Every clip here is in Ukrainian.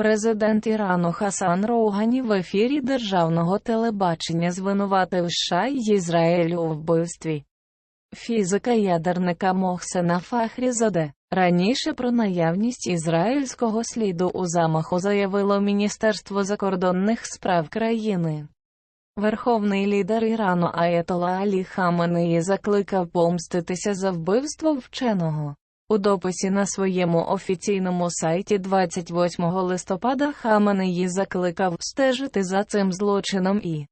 Президент Ірану Хасан Роугані в ефірі державного телебачення звинуватив США й Ізраїль у вбивстві. Фізика ядерника Мохсена Фахрізаде. Раніше про наявність ізраїльського сліду у замаху заявило Міністерство закордонних справ країни. Верховний лідер Ірану Аятола Алі Хаменеї закликав помститися за вбивство вченого. У дописі на своєму офіційному сайті 28 листопада Хаменеї закликав стежити за цим злочином і,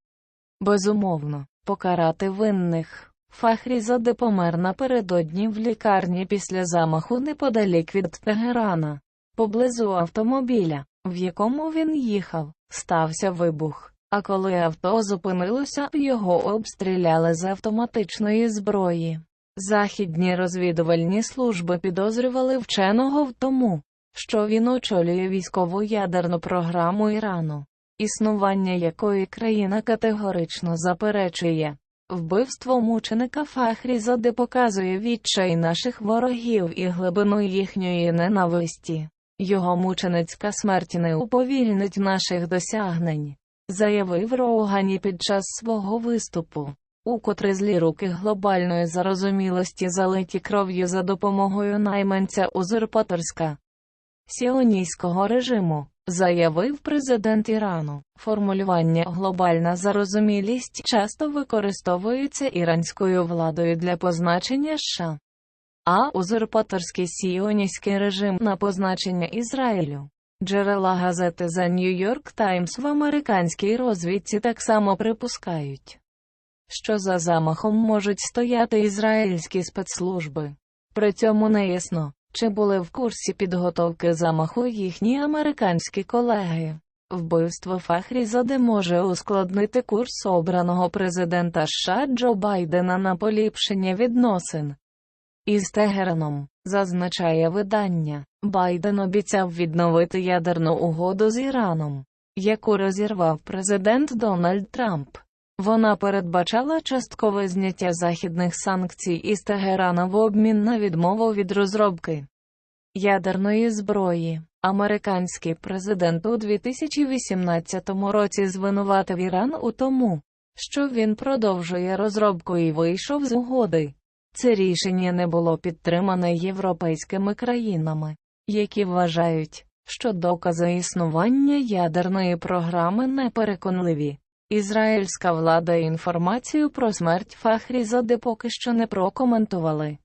безумовно, покарати винних. Фахрізаде помер напередодні в лікарні після замаху неподалік від Тегерана. Поблизу автомобіля, в якому він їхав, стався вибух. А коли авто зупинилося, його обстріляли з автоматичної зброї. Західні розвідувальні служби підозрювали вченого в тому, що він очолює військову ядерну програму Ірану, існування якої країна категорично заперечує. Вбивство мученика Фахрізаде показує відчай наших ворогів і глибину їхньої ненависті. Його мученицька смерть не уповільнить наших досягнень, заявив Роугані під час свого виступу, у котре злі руки глобальної зарозумілості залиті кров'ю за допомогою найманця узурпаторська сіонійського режиму. Заявив президент Ірану, формулювання глобальна зарозумілість часто використовується іранською владою для позначення США, а узурпаторський сіоністський режим на позначення Ізраїлю. Джерела газети The New York Times в американській розвідці так само припускають, що за замахом можуть стояти ізраїльські спецслужби. При цьому не ясно, чи були в курсі підготовки замаху їхні американські колеги. Вбивство Фахрізаде може ускладнити курс обраного президента США Джо Байдена на поліпшення відносин із Тегераном, зазначає видання. Байден обіцяв відновити ядерну угоду з Іраном, яку розірвав президент Дональд Трамп. Вона передбачала часткове зняття західних санкцій із Тегерана в обмін на відмову від розробки ядерної зброї. Американський президент у 2018 році звинуватив Іран у тому, що він продовжує розробку і вийшов з угоди. Це рішення не було підтримане європейськими країнами, які вважають, що докази існування ядерної програми непереконливі. Ізраїльська влада інформацію про смерть Фахрізаде поки що не прокоментували.